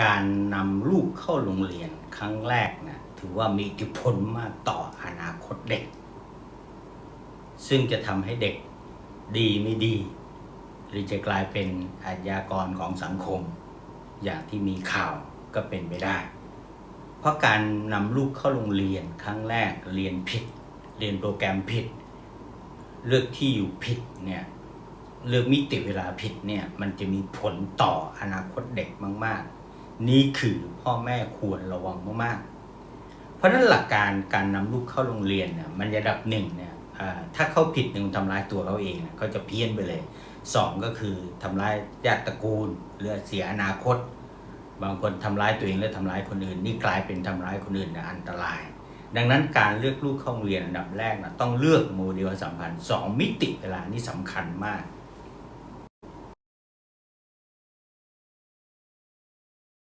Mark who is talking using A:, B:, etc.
A: การนำลูกเข้าโรงเรียนครั้งแรกนะถือว่ามีอิทธิพลมากต่ออนาคตเด็ก ซึ่งจะทำให้เด็กดีไม่ดี หรือจะกลายเป็นอาชญากรของสังคม อย่างที่มีข่าวก็เป็นไปได้ เพราะการนำลูกเข้าโรงเรียนครั้งแรกเรียนผิด เรียนโปรแกรมผิด เลือกที่อยู่ผิดเนี่ยเลือกมิติเวลาผิดเนี่ยมันจะมีผลต่ออนาคตเด็กมาก ๆ นี่คือพ่อแม่ควรระวังมากๆ เพราะนั้นหลักการการนำลูกเข้าโรงเรียนเนี่ยมันระดับหนึ่งเนี่ยถ้าเขาผิดหนึ่งทำร้ายตัวเขาเองเนี่ยเขาจะเพี้ยนไปเลยสองก็คือทำร้ายญาติตระกูลหรือเสียอนาคต บางคนทำร้ายตัวเองและทำร้ายคนอื่น นี่กลายเป็นทำร้ายคนอื่นนะอันตราย ดังนั้นการเลือกลูกเข้าโรงเรียนอันดับแรกนะต้องเลือกโมเดลสัมพันธ์สองมิติเวลานี่สำคัญมาก